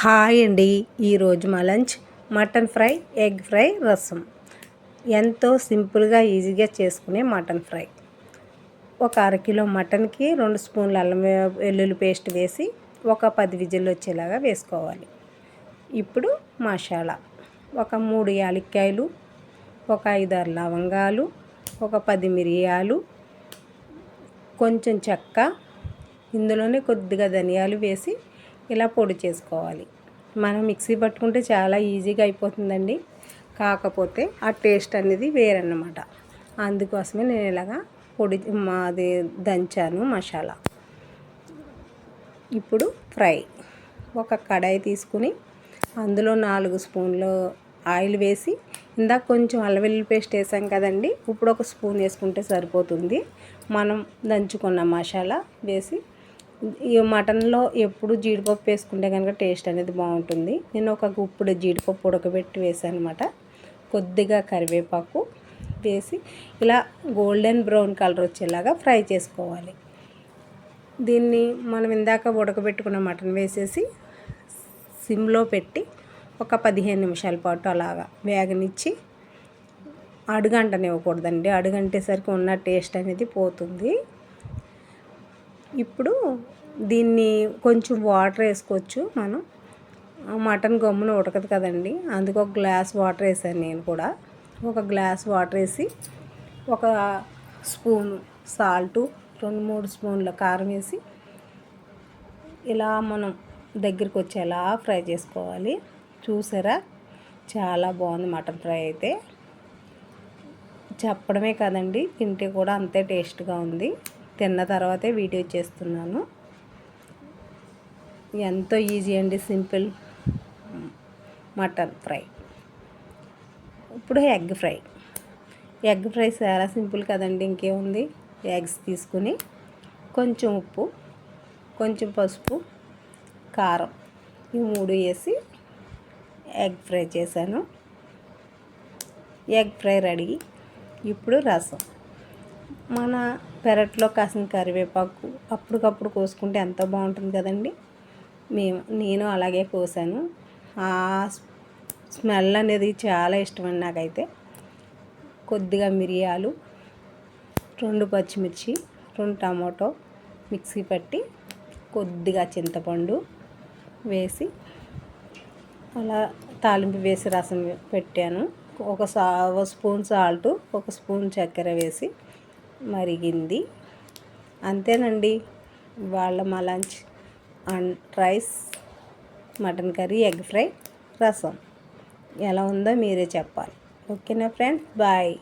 Hi అండి. ఈరోజు మా lunch mutton fry egg fry రసం. ఎంతో సింపుల్గా ఈజీగా చేసుకునే మటన్ ఫ్రై. ఒక అరకిలో మటన్కి రెండు స్పూన్లు అల్లం వెల్లుల్లి పేస్ట్ వేసి ఒక పది విజిల్లు వచ్చేలాగా వేసుకోవాలి. ఇప్పుడు మసాలా. ఒక మూడు యాలక్కాయలు ఒక ఐదారు లవంగాలు ఒక పది మిరియాలు కొంచెం చెక్క ఇందులోనే కొద్దిగా ధనియాలు వేసి ఇలా పొడి చేసుకోవాలి. మనం మిక్సీ పట్టుకుంటే చాలా ఈజీగా అయిపోతుందండి. కాకపోతే ఆ టేస్ట్ అనేది వేరన్నమాట. అందుకోసమే నేను ఇలాగా పొడి మాది దంచాను మసాలా. ఇప్పుడు ఫ్రై. ఒక కడాయి తీసుకుని అందులో నాలుగు స్పూన్లు ఆయిల్ వేసి ఇందాక కొంచెం అల్లవెల్లి పేస్ట్ వేసాం కదండి. ఇప్పుడు ఒక స్పూన్ వేసుకుంటే సరిపోతుంది. మనం దంచుకున్న మసాలా వేసి మటన్లో ఎప్పుడు జీడిపప్పు వేసుకుంటే కనుక టేస్ట్ అనేది బాగుంటుంది. నేను ఒక గుప్పుడు జీడిపప్పు ఉడకబెట్టి వేసాను అనమాట కొద్దిగా కరివేపాకు వేసి ఇలా గోల్డెన్ బ్రౌన్ కలర్ వచ్చేలాగా ఫ్రై చేసుకోవాలి. దీన్ని మనం ఇందాక ఉడకబెట్టుకున్న మటన్ వేసేసి సిమ్లో పెట్టి ఒక పదిహేను నిమిషాల పాటు అలాగా వేగనిచ్చి అడుగంటనివ్వకూడదండి. అడుగంటేసరికి ఉన్న టేస్ట్ అనేది పోతుంది. ఇప్పుడు దీన్ని కొంచెం వాటర్ వేసుకోవచ్చు మనం. మటన్ గమ్మున ఉడకదు కదండి. అందుకు ఒక గ్లాస్ వాటర్ వేసాను నేను కూడా. ఒక గ్లాస్ వాటర్ వేసి ఒక స్పూన్ సాల్టు రెండు మూడు స్పూన్ల కారం వేసి ఇలా మనం దగ్గరికి వచ్చేలా ఫ్రై చేసుకోవాలి. చూసారా? చాలా బాగుంది మటన్ ఫ్రై అయితే. చెప్పడమే కదండి తింటే కూడా అంతే టేస్ట్గా ఉంది. తిన్న తర్వాతే వీడియో చేస్తున్నాను. ఎంతో ఈజీ అండి సింపుల్. Mutton fry. ఇప్పుడు ఎగ్ ఫ్రై. ఎగ్ ఫ్రై చాలా సింపుల్ కదండి ఇంకేముంది? ఎగ్స్ తీసుకుని కొంచెం ఉప్పు కొంచెం పసుపు కారం ఈ మూడు వేసి ఎగ్ ఫ్రై చేశాను. Egg fry ready. ఇప్పుడు రసం. మన పెరట్లో కాసిన కరివేపాకు అప్పటికప్పుడు కోసుకుంటే ఎంతో బాగుంటుంది కదండి. మేము నేను అలాగే కోసాను. ఆ స్మెల్ అనేది చాలా ఇష్టమండి నాకైతే. కొద్దిగా మిరియాలు రెండు పచ్చిమిర్చి రెండు టమాటో మిక్సీ పట్టి కొద్దిగా చింతపండు వేసి అలా తాలింపు వేసి రసం పెట్టాను. ఒక సా ఒక స్పూన్ సాల్ట్ ఒక స్పూన్ చక్కెర వేసి మరిగింది. అంతేనండి వాళ్ళ మా lunch and rice mutton curry egg fry రసం. ఎలా ఉందో మీరే చెప్పాలి. ఓకేనా ఫ్రెండ్స్? బాయ్.